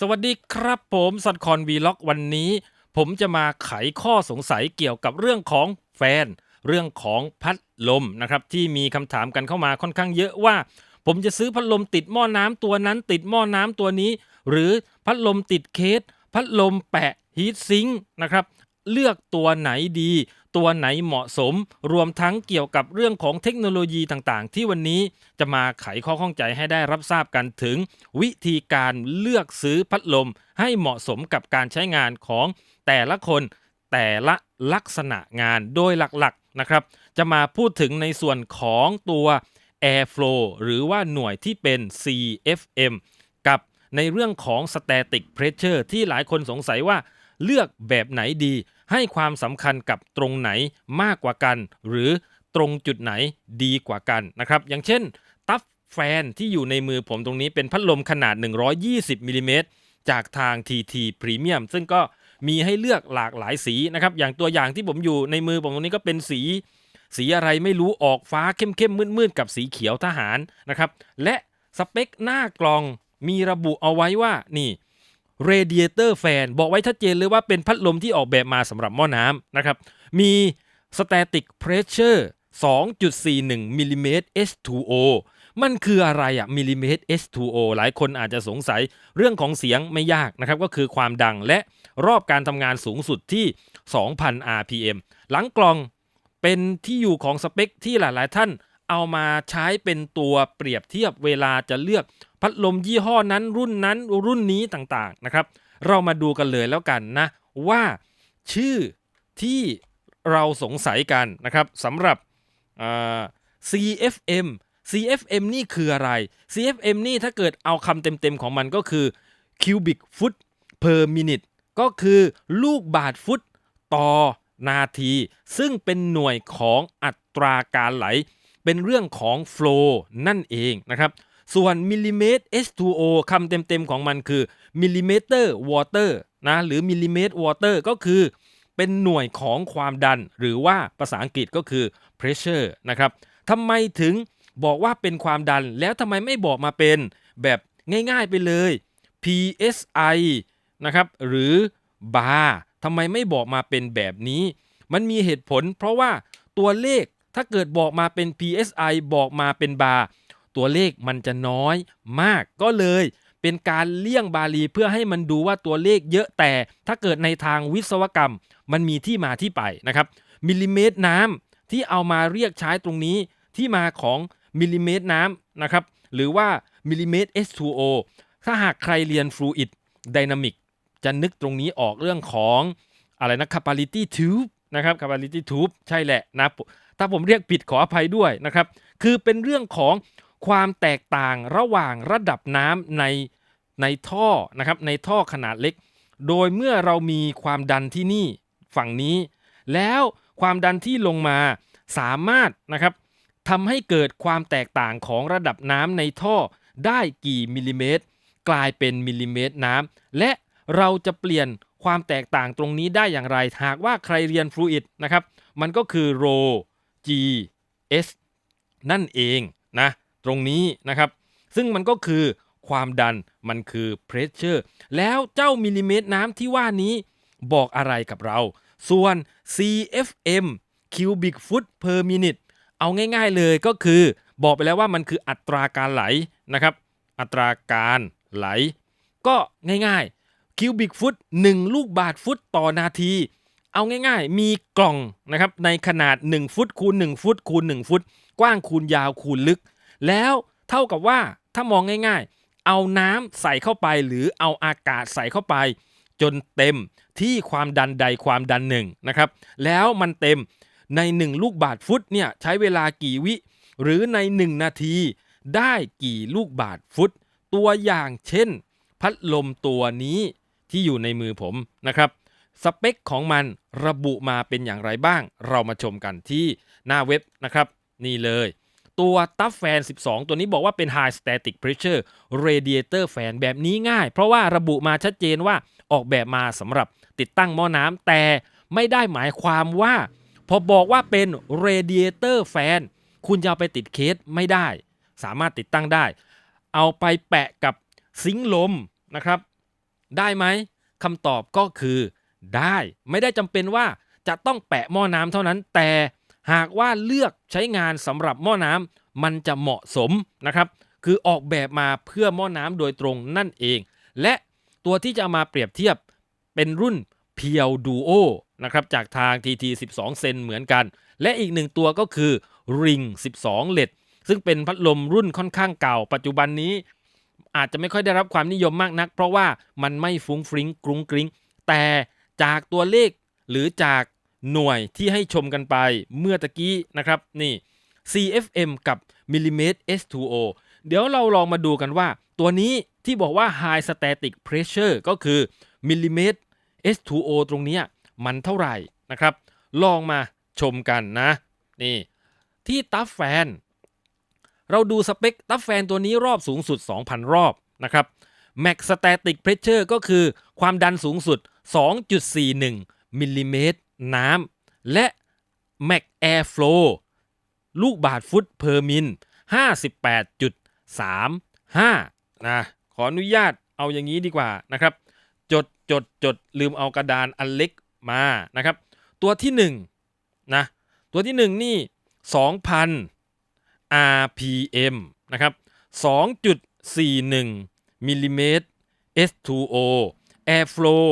สวัสดีครับผมสันคอนวีล็อกวันนี้ ผมจะมาไขข้อสงสัยเกี่ยวกับเรื่องของแฟน เรื่องของพัดลมนะครับที่มีคำถามกันเข้ามาค่อนข้างเยอะว่า ผมจะซื้อพัดลมติดหม้อน้ำตัวนั้น ติดหม้อน้ำตัวนี้ หรือพัดลมติดเคส พัดลมแปะฮีทซิงค์นะครับ เลือกตัวไหนดี ตัวไหนเหมาะสม รวมทั้งเกี่ยวกับเรื่องของเทคโนโลยีต่างๆ ที่วันนี้จะมาไขข้อข้องใจให้ได้รับทราบกันถึง วิธีการเลือกซื้อพัดลม ให้เหมาะสมกับการใช้งานของแต่ละคนแต่ละลักษณะงานโดยหลักๆนะครับ จะมาพูดถึงในส่วนของตัว Airflow หรือว่าหน่วยที่เป็น CFM กับในเรื่องของ Static Pressure ที่หลายคนสงสัยว่า เลือกแบบไหนดี ให้ความสำคัญกับตรงไหนมากกว่ากัน หรือตรงจุดไหนดีกว่ากันนะครับ อย่างเช่น ตัฟแฟนที่อยู่ในมือผมตรงนี้เป็นพัดลมขนาด 120มิลลิเมตรจากทาง TT Premium ซึ่งก็มีให้เลือกหลากหลายสีนะครับ อย่างตัวอย่างที่ผมอยู่ในมือผมตรงนี้ก็เป็นสี สีอะไรไม่รู้ออกฟ้าเข้มๆมืดๆกับสีเขียวทหารนะครับ และสเปคหน้ากล่องมีระบุเอาไว้ว่านี่ Radiator Fan บอกไว้ชัดเจนเลยว่าเป็นพัดลมที่ออกแบบมาสำหรับหม้อน้ำนะครับ มี Static Pressure 2.41มิลลิเมตร H2O มันคืออะไรอะมิลลิเมตร H2O หลายคนอาจจะสงสัยเรื่องของเสียงไม่ยากนะครับ ก็คือความดังและรอบการทำงานสูงสุดที่ 2,000 RPM หลังกลองเป็นที่อยู่ของสเปคที่หลาย ๆ ท่านเอามาใช้เป็นตัวเปรียบเทียบเวลาจะเลือก พัดลมยี่ห้อนั้นรุ่นนั้นรุ่นนี้ต่างๆนะครับ เรามาดูกันเลยแล้วกันนะว่าชื่อที่เราสงสัยกันนะครับสำหรับ CFM CFM นี่คืออะไร CFM นี่ถ้าเกิดเอาคำเต็มๆของมันก็คือ cubic foot per minute ก็คือลูกบาทฟุตต่อนาที ซึ่งเป็นหน่วยของอัตราการไหล เป็นเรื่องของ flow นั่นเองนะครับ ส่วนมิลลิเมตร H2O คำเต็มๆของมันคือมิลลิเมตร water นะหรือมิลลิเมตร water ก็คือเป็นหน่วยของความดัน หรือว่าภาษาอังกฤษก็คือ pressure นะครับทำไมถึงบอกว่าเป็นความดันแล้วทำไมไม่บอกมาเป็นแบบง่ายๆไปเลย PSI นะครับหรือบาร์ทำไมไม่บอกมาเป็นแบบนี้ มันมีเหตุผลเพราะว่าตัวเลขถ้าเกิดบอกมาเป็น PSI บอกมาเป็นบาร์ ตัวเลขมันจะน้อยมากก็เลย เป็นการเลี่ยงบาลีเพื่อให้มันดูว่าตัวเลขเยอะแต่ถ้าเกิดในทางวิศวกรรม มันมีที่มาที่ไปนะครับมิลลิเมตรน้ำที่เอามาเรียกใช้ตรงนี้ที่มาของมิลลิเมตรน้ำนะครับหรือว่ามิลลิเมตร H2O ถ้าหากใครเรียน Fluid Dynamic จะนึกตรงนี้ออกเรื่องของอะไรนะ capacity tube นะครับ capacity tube ใช่แหละนะถ้าผมเรียกผิดขออภัยด้วยนะครับ คือเป็นเรื่องของ ความแตกต่างระหว่างระดับน้ำในในท่อนะครับในท่อขนาดเล็ก โดยเมื่อเรามีความดันที่นี่ฝั่งนี้ แล้วความดันที่ลงมาสามารถนะครับทำให้เกิดความแตกต่างของระดับน้ำในท่อได้กี่มิลลิเมตร กลายเป็นมิลลิเมตรน้ำและเราจะเปลี่ยนความแตกต่างตรงนี้ได้อย่างไร หากว่าใครเรียนฟลูอิดนะครับ มันก็คือ ρ g s นั่นเองนะ ตรงนี้นะครับ ซึ่งมันก็คือความดันมันคือ pressure แล้วเจ้ามิลลิเมตรน้ำที่ว่านี้บอกอะไรกับเรา ส่วน CFM cubic foot per minute เอาง่ายๆเลยก็คือ บอกไปแล้วว่ามันคืออัตราการไหลนะครับ อัตราการไหล ก็ง่ายๆคิวบิกฟุต1ลูกบาทฟุตต่อนาที เอาง่ายๆ มีกล่องนะครับในขนาด 1 ฟุตคูณ1ฟุตคูณ1ฟุต กว้างคูณยาวคูณลึก แล้วเท่ากับว่าถ้ามองง่ายๆ เอาน้ำใส่เข้าไปหรือเอาอากาศใส่เข้าไป จนเต็มที่ความดันใดความดันหนึ่งนะครับ แล้วมันเต็มใน 1 ลูกบาทฟุตเนี่ยใช้เวลากี่วิ หรือใน 1 นาทีได้กี่ลูกบาทฟุต ตัวอย่างเช่น พัดลมตัวนี้ที่อยู่ในมือผมนะครับ สเปคของมันระบุมาเป็นอย่างไรบ้าง เรามาชมกันที่หน้าเว็บนะครับ นี่เลย ตัวตัฟแฟน12 ตัวนี้บอกว่าเป็น High Static Pressure Radiator Fan แบบนี้ง่าย เพราะว่าระบุมาชัดเจนว่าออกแบบมาสำหรับติดตั้งหม้อน้ำแต่ไม่ได้หมายความว่า พอบอกว่าเป็น Radiator Fan คุณจะเอาไปติดเคสไม่ได้ สามารถติดตั้งได้ เอาไปแปะกับซิงลมนะครับ ได้ไหมคำตอบก็คือได้ ไม่ได้จำเป็นว่าจะต้องแปะหม้อน้ำเท่านั้นแต่ หากว่าเลือกใช้งานสำหรับหม้อน้ำมันจะเหมาะสมนะครับ คือออกแบบมาเพื่อหม้อน้ำโดยตรงนั่นเอง และตัวที่จะมาเปรียบเทียบเป็นรุ่น p พียวดูโอนะครับจากทาง TT 12 เซนเหมือนกัน และอีกหนึ่งตัวก็คือ Ring 12 LED ซึ่งเป็นพัดลมรุ่นค่อนข้างเก่า ปัจจุบันนี้อาจจะไม่ค่อยได้รับความนิยมมากนัก เพราะว่ามันไม่ฟุ้งฟริ้งกรุงกริ้งแต่จากตัวเลขหรือจาก หน่วยที่ให้ชมกันไปเมื่อตะกี้นะครับนี่ CFM กับมิลลิเมตร S2O เดี๋ยวเราลองมาดูกันว่า ตัวนี้ที่บอกว่า High Static Pressure ก็คือมิลลิเมตร S2O ตรงนี้มันเท่าไหร่นะครับ ลองมาชมกันนะ นี่ ที่ตัฟแฟน เราดูสเปคตัฟแฟนตัวนี้รอบสูงสุด 2,000 รอบนะครับ Max Static Pressure ก็คือความดันสูงสุด 2.41มิลลิเมตร น้ำและ Max Airflow ลูกบาทฟุตเพอร์มิล58.35 นะ ขออนุญาตเอาอย่างนี้ดีกว่านะครับ จดจดจดลืมเอากระดานอันเล็กมานะครับ ตัวที่1นะตัวที่ 1 นี่ 2,000 RPM นะครับ 2.41มิลลิเมตร S2O Airflow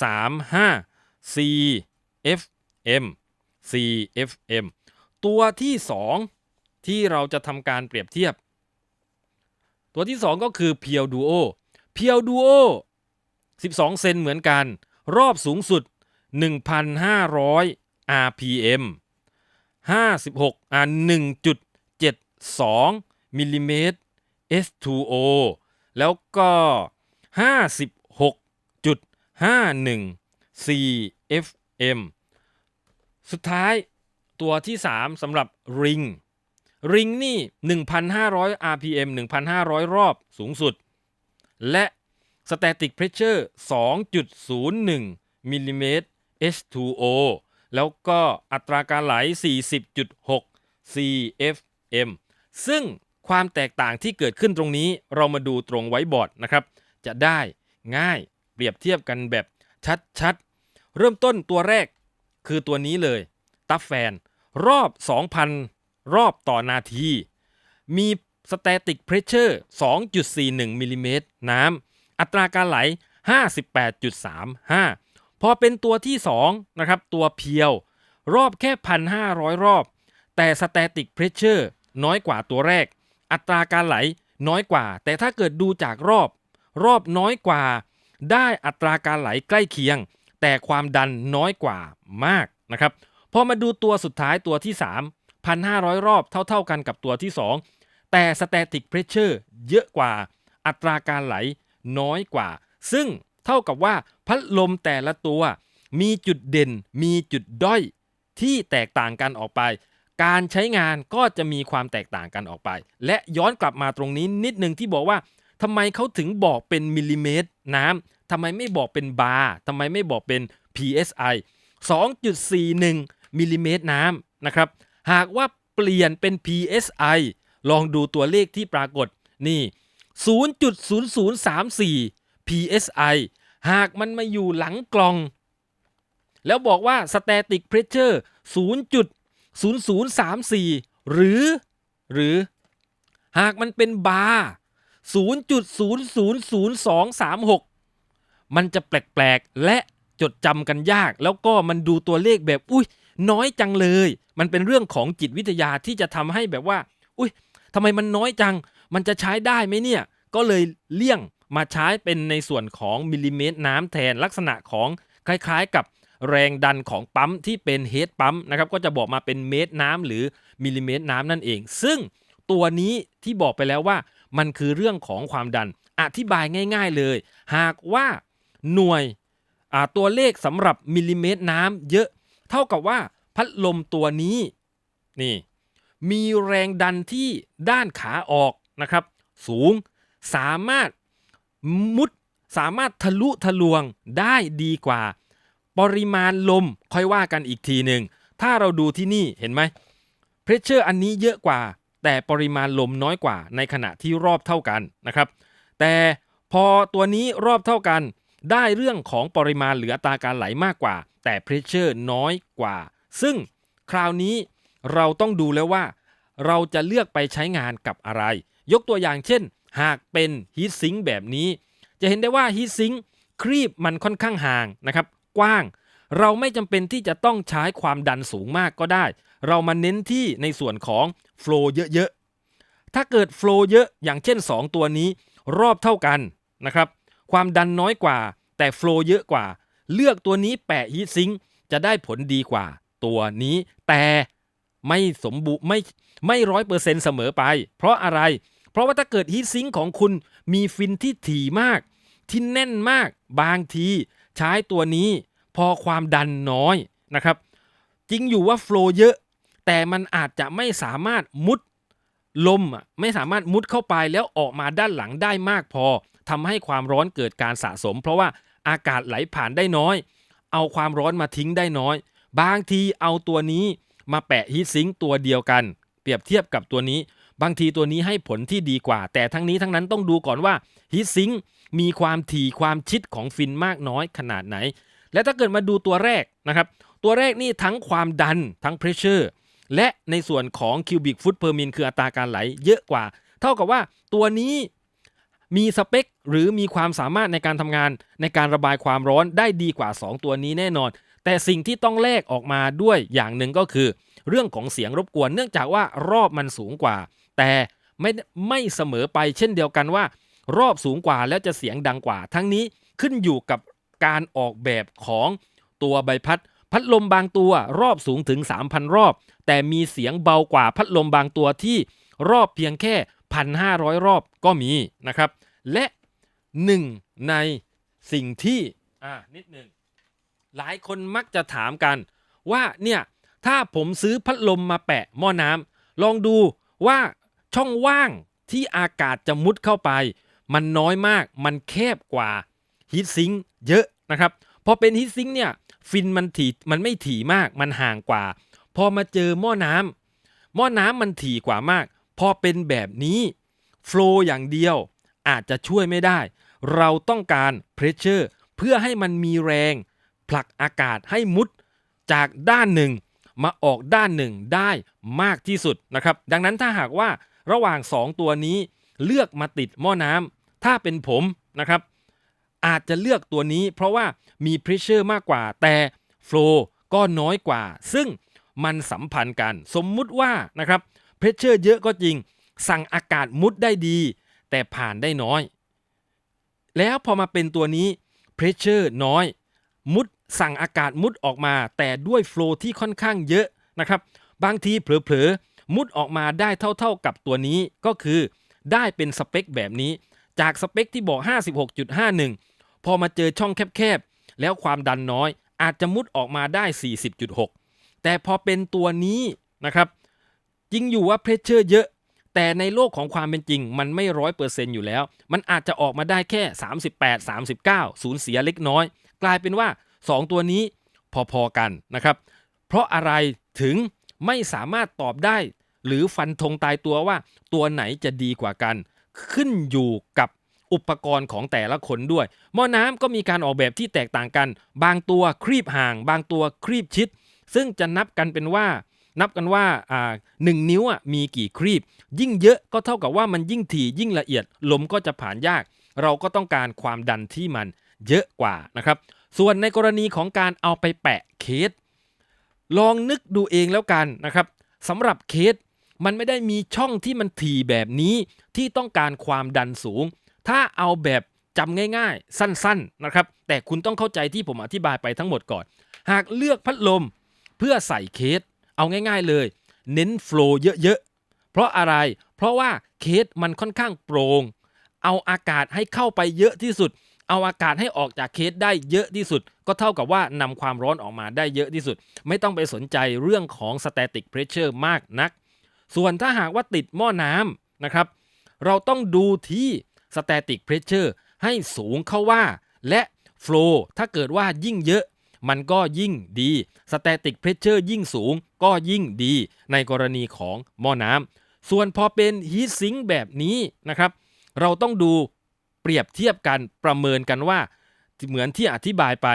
3 5 CFM CFM ตัวที่ 2 ที่เราจะทำการเปรียบเทียบ ตัวที่ 2 ก็คือ p พียวดูโอ p พียวดูโอ12 เซนเหมือนกัน รอบสูงสุด 1,500 RPM 56อ่า1.72มิลลิเมตร S2O แล้วก็ 5.1 cfm สุดท้ายตัวที่ 3สำหรับ Ring Ring นี่ 1,500 RPM 1,500 รอบสูงสุด และ Static Pressure 2.01มิลลิเมตร H2O แล้วก็อัตราการไหล 40.6 CFM ซึ่งความแตกต่างที่เกิดขึ้นตรงนี้เรามาดูตรงไว้บอร์ดนะครับ จะได้ง่าย รียบเทียบกันแบบชัดๆ เริ่มต้นตัวแรกคือตัวนี้เลย ตัฟแฟน รอบ 2,000 รอบต่อนาที มี Static Pressure 2.41 มิลลิเมตรน้ำอัตราการไหล 58.35 พอเป็นตัวที่ 2 นะครับ ตัวเพียว รอบแค่ 1,500 รอบ แต่ Static Pressure น้อยกว่าตัวแรก อัตราการไหลน้อยกว่า แต่ถ้าเกิดดูจากรอบ รอบน้อยกว่า ได้อัตราการไหลใกล้เคียง แต่ความดันน้อยกว่ามากนะครับพอมาดูตัวสุดท้ายตัวที่ 3 1,500 รอบเท่าๆกันกับตัวที่ 2 แต่ Static Pressure เยอะกว่าอัตราการไหลน้อยกว่า ซึ่งเท่ากับว่าพัดลมแต่ละตัวมีจุดเด่นมีจุดด้อยที่แตกต่างกันออกไป การใช้งานก็จะมีความแตกต่างกันออกไป และย้อนกลับมาตรงนี้นิดนึงที่บอกว่า ทำไมเขาถึงบอกเป็นมิลลิเมตรน้ำทำไมไม่บอกเป็นบาร์ทำไมไม่บอกเป็น PSI 2.41มิลลิเมตรน้ำนะครับ หากว่าเปลี่ยนเป็น PSI ลองดูตัวเลขที่ปรากฏนี่ 0.0034 PSI หากมันมาอยู่หลังกล่อง แล้วบอกว่า static pressure 0.0034 หรือ หรือ หากมันเป็นบาร์ 0.000236 มันจะแปลกๆ และจดจำกันยาก แล้วก็มันดูตัวเลขแบบ อุ้ยน้อยจังเลย มันเป็นเรื่องของจิตวิทยาที่จะทำให้แบบว่า อุ้ยทำไมมันน้อยจัง มันจะใช้ได้ไหมเนี่ย ก็เลยเลี่ยงมาใช้เป็นในส่วนของมิลลิเมตรน้ำแทนลักษณะของคล้ายๆกับแรงดันของปั๊มที่เป็นเฮดปั๊มนะครับก็จะบอกมาเป็นเมตรน้ำหรือมิลลิเมตรน้ำนั่นเอง ซึ่งตัวนี้ที่บอกไปแล้วว่า มันคือเรื่องของความดัน อธิบายง่าย ๆเลย หากว่าหน่วยตัวเลขสำหรับมิลลิเมตรน้ำเยอะ เท่ากับว่าพัดลมตัวนี้นี่มีแรงดันที่ด้านขาออกนะครับ สูงสามารถมุดสามารถทะลุทะลวงได้ดีกว่า ปริมาณลมค่อยว่ากันอีกทีหนึ่ง ถ้าเราดูที่นี่เห็นไหมเพรสเชอร์อันนี้เยอะกว่า แต่ปริมาณลมน้อยกว่าในขณะที่รอบเท่ากันนะครับ แต่พอตัวนี้รอบเท่ากัน ได้เรื่องของปริมาณหรืออัตราการไหลมากกว่า แต่เพรสเชอร์น้อยกว่า ซึ่งคราวนี้เราต้องดูแล้วว่า เราจะเลือกไปใช้งานกับอะไร ยกตัวอย่างเช่น หากเป็นฮีทซิงแบบนี้ จะเห็นได้ว่าฮีทซิงครีบมันค่อนข้างห่างนะครับ กว้าง เราไม่จำเป็นที่จะต้องใช้ความดันสูงมากก็ได้ เรามาเน้นที่ในส่วนของโฟลว์เยอะๆ ถ้าเกิดโฟลว์เยอะอย่างเช่น 2 ตัวนี้รอบเท่ากันนะครับ ความดันน้อยกว่า แต่โฟลว์เยอะกว่า เลือกตัวนี้แปะฮีทซิงค์จะได้ผลดีกว่า ตัวนี้แต่ไม่สมบูรณ์ไม่ไม่ร้อยเปอร์เซ็นต์เสมอไป เพราะอะไร เพราะว่าถ้าเกิดฮีทซิงค์ของคุณมีฟินที่ถี่มาก ที่แน่นมากบางที ใช้ตัวนี้พอความดันน้อยนะครับ จริงอยู่ว่าโฟล์เยอะ แต่มันอาจจะไม่สามารถมุดลมอะไม่สามารถมุดเข้าไปแล้วออกมาด้านหลังได้มากพอทำให้ความร้อนเกิดการสะสม เพราะว่าอากาศไหลผ่านได้น้อย เอาความร้อนมาทิ้งได้น้อย บางทีเอาตัวนี้มาแปะฮีทซิงตัวเดียวกัน เปรียบเทียบกับตัวนี้ บางทีตัวนี้ให้ผลที่ดีกว่า แต่ทั้งนี้ทั้งนั้นต้องดูก่อนว่าฮีทซิงมีความถี่ความชิดของฟินมากน้อยขนาดไหน และถ้าเกิดมาดูตัวแรกนะครับ ตัวแรกนี่ทั้งความดันทั้งเพรสเชอร์ และในส่วนของคิวบิกฟุตเพอร์มินคืออัตราการไหลเยอะกว่า เท่ากับว่าตัวนี้มีสเปคหรือมีความสามารถในการทำงานในการระบายความร้อนได้ดีกว่า 2 ตัวนี้แน่นอน แต่สิ่งที่ต้องแลกออกมาด้วยอย่างหนึ่งก็คือ เรื่องของเสียงรบกวนเนื่องจากว่ารอบมันสูงกว่า แต่ไม่ไม่เสมอไปเช่นเดียวกันว่า รอบสูงกว่าแล้วจะเสียงดังกว่า ทั้งนี้ขึ้นอยู่กับการออกแบบของตัวใบพัด พัดลมบางตัวรอบสูงถึง 3,000 รอบ แต่มีเสียงเบากว่าพัดลมบางตัวที่รอบเพียงแค่ 1,500 รอบก็มีนะครับ และหนึ่งในสิ่งที่อ่านิดหนึ่งหลายคนมักจะถามกันว่าเนี่ยถ้าผมซื้อพัดลมมาแปะหม้อน้ำลองดูว่าช่องว่างที่อากาศจะมุดเข้าไป มันน้อยมากมันแคบกว่าฮีทซิงเยอะนะครับพอเป็นฮีทซิงเนี่ย ฟินมันถี่มันไม่ถี่มากมันห่างกว่า พอมาเจอหม้อน้ำหม้อน้ำมันถี่กว่ามาก พอเป็นแบบนี้โฟล์อย่างเดียวอาจจะช่วยไม่ได้ เราต้องการเพรสเชอร์เพื่อให้มันมีแรง ผลักอากาศให้มุดจากด้านหนึ่ง มาออกด้านหนึ่งได้มากที่สุดนะครับ ดังนั้นถ้าหากว่าระหว่าง 2 ตัวนี้เลือกมาติดหม้อน้ำถ้าเป็นผมนะครับ อาจจะเลือกตัวนี้ เพราะว่ามีเพรสเชอร์มากกว่า แต่โฟลก็น้อยกว่า ซึ่งมันสัมพันธ์กัน สมมุติว่านะครับเพรสเชอร์เยอะก็จริง สั่งอากาศมุดได้ดี แต่ผ่านได้น้อย แล้วพอมาเป็นตัวนี้เพรสเชอร์น้อย มุดสั่งอากาศมุดออกมา แต่ด้วยโฟล์ที่ค่อนข้างเยอะนะครับ บางทีเผลอๆ มุดออกมาได้เท่าๆกับตัวนี้ก็คือ ได้เป็นสเปคแบบนี้ จากสเปคที่บอก 56.51 พอมาเจอช่องแคบๆ แล้วความดันน้อย อาจจะมุดออกมาได้ 40.6 แต่พอเป็นตัวนี้นะครับจริงอยู่ว่าเพรสเชอร์เยอะ แต่ในโลกของความเป็นจริง มันไม่ร้อยเปอร์เซ็นต์อยู่แล้ว มันอาจจะออกมาได้แค่ 38 39 สูญเสียเล็กน้อย กลายเป็นว่า 2 ตัวนี้พอๆกันนะครับ เพราะอะไรถึงไม่สามารถตอบได้ หรือฟันธงตายตัวว่าตัวไหนจะดีกว่ากัน ขึ้นอยู่กับ อุปกรณ์ของแต่ละคนด้วย หม้อน้ำก็มีการออกแบบที่แตกต่างกัน บางตัวครีบห่าง บางตัวครีบชิด ซึ่งจะนับกันเป็นว่า นับกันว่าอ่าหนึ่งนิ้วอะมีกี่ครีบ ยิ่งเยอะก็เท่ากับว่ามันยิ่งถี่ยิ่งละเอียดลมก็จะผ่านยาก เราก็ต้องการความดันที่มันเยอะกว่านะครับ ส่วนในกรณีของการเอาไปแปะเคส ลองนึกดูเองแล้วกันนะครับสำหรับเคสมันไม่ได้มีช่องที่มันถี่แบบนี้ที่ต้องการความดันสูง ถ้าเอาแบบจำง่ายๆ สั้นๆนะครับ แต่คุณต้องเข้าใจที่ผมอธิบายไปทั้งหมดก่อน หากเลือกพัดลมเพื่อใส่เคส เอาง่ายๆเลย เน้นโฟล์เยอะๆ เพราะอะไร เพราะว่าเคสมันค่อนข้างโปรง่ง เอาอากาศให้เข้าไปเยอะที่สุด เอาอากาศให้ออกจากเคสได้เยอะที่สุด ก็เท่ากับว่านำความร้อนออกมาได้เยอะที่สุด ไม่ต้องไปสนใจเรื่องของ static pressure มากนัก ส่วนถ้าหากว่าติดหม้อน้ำนะครับ เราต้องดูที่ static pressure ให้สูงเข้าว่า และ flow ถ้าเกิดว่ายิ่งเยอะมันก็ยิ่งดี static pressure ยิ่งสูงก็ยิ่งดี ในกรณีของหม้อน้ำ ส่วนพอเป็น heat sink แบบนี้นะครับ เราต้องดูเปรียบเทียบกันประเมินกันว่า เหมือนที่อธิบายไป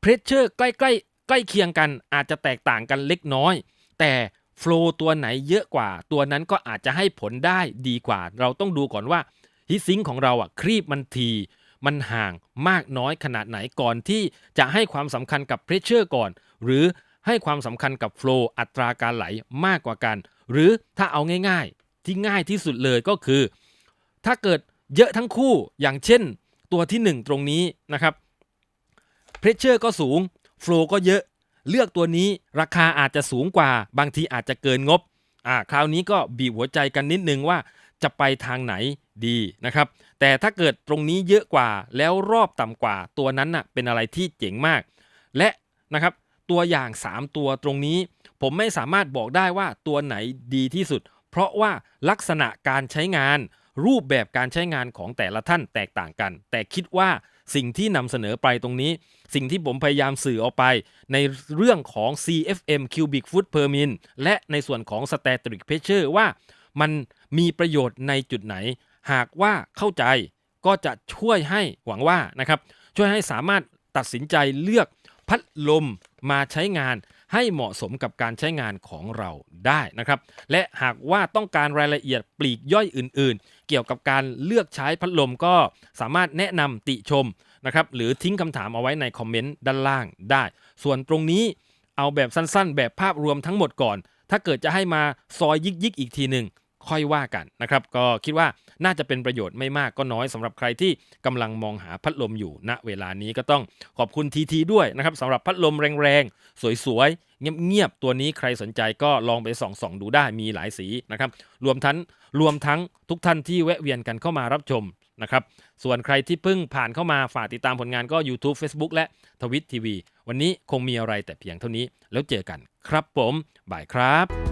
เพรสเชอร์ใกล้ใกล้เคียงกันอาจจะแตกต่างกันเล็กน้อย แต่โฟลตัวไหนเยอะกว่า ตัวนั้นก็อาจจะให้ผลได้ดีกว่า เราต้องดูก่อนว่า ฮิซิงของเราอะครีบมันทีมันห่างมากน้อยขนาดไหนก่อนที่จะให้ความสำคัญกับเพรสเชอร์ก่อน หรือให้ความสำคัญกับโฟล์อัตราการไหลมากกว่ากัน หรือถ้าเอาง่ายๆ ที่ง่ายที่สุดเลยก็คือ ถ้าเกิดเยอะทั้งคู่อย่างเช่น ตัวที่ 1 ตรงนี้นะครับเพรสเชอร์ก็สูงโฟล์ก็เยอะ เลือกตัวนี้ราคาอาจจะสูงกว่า บางทีอาจจะเกินงบอ่าคราวนี้ก็บีบหัวใจกันนิดนึงว่า จะไปทางไหนดีนะครับ แต่ถ้าเกิดตรงนี้เยอะกว่าแล้วรอบต่ำกว่าตัวนั้นน่ะเป็นอะไรที่เจ๋งมาก และนะครับตัวอย่าง 3 ตัวตรงนี้ ผมไม่สามารถบอกได้ว่าตัวไหนดีที่สุด เพราะว่าลักษณะการใช้งาน รูปแบบการใช้งานของแต่ละท่านแตกต่างกัน แต่คิดว่าสิ่งที่นำเสนอไปตรงนี้ สิ่งที่ผมพยายามสื่อออกไป ในเรื่องของ CFM cubic foot per min และในส่วนของ static pressure ว่ามัน มีประโยชน์ในจุดไหน หากว่าเข้าใจก็จะช่วยให้หวังว่านะครับ ช่วยให้สามารถตัดสินใจเลือกพัดลมมาใช้งานให้เหมาะสมกับการใช้งานของเราได้นะครับ และหากว่าต้องการรายละเอียดปลีกย่อยอื่น ๆ เกี่ยวกับการเลือกใช้พัดลมก็สามารถแนะนำติชมนะครับ หรือทิ้งคำถามเอาไว้ในคอมเมนต์ด้านล่างได้ ส่วนตรงนี้เอาแบบสั้นๆ แบบภาพรวมทั้งหมดก่อน ถ้าเกิดจะให้มาซอยยิกๆ อีกทีหนึ่ง ค่อยว่ากันนะครับ ก็คิดว่าน่าจะเป็นประโยชน์ไม่มากก็น้อยสำหรับใครที่กำลังมองหาพัดลมอยู่ณเวลานี้ก็ต้องขอบคุณทีทีด้วยนะครับสำหรับพัดลมแรงๆ สวยๆ เงียบๆ ตัวนี้ใครสนใจก็ลองไปส่องๆดูได้มีหลายสีนะครับ รวมทั้งรวมทั้งทุกท่านที่แวะเวียนกันเข้ามารับชมนะครับส่วนใครที่เพิ่งผ่านเข้ามาฝากติดตามผลงานก็ YouTube Facebook และทวิตทีวีวันนี้คงมีอะไรแต่เพียงเท่านี้แล้วเจอกันครับผมบ่ายครับ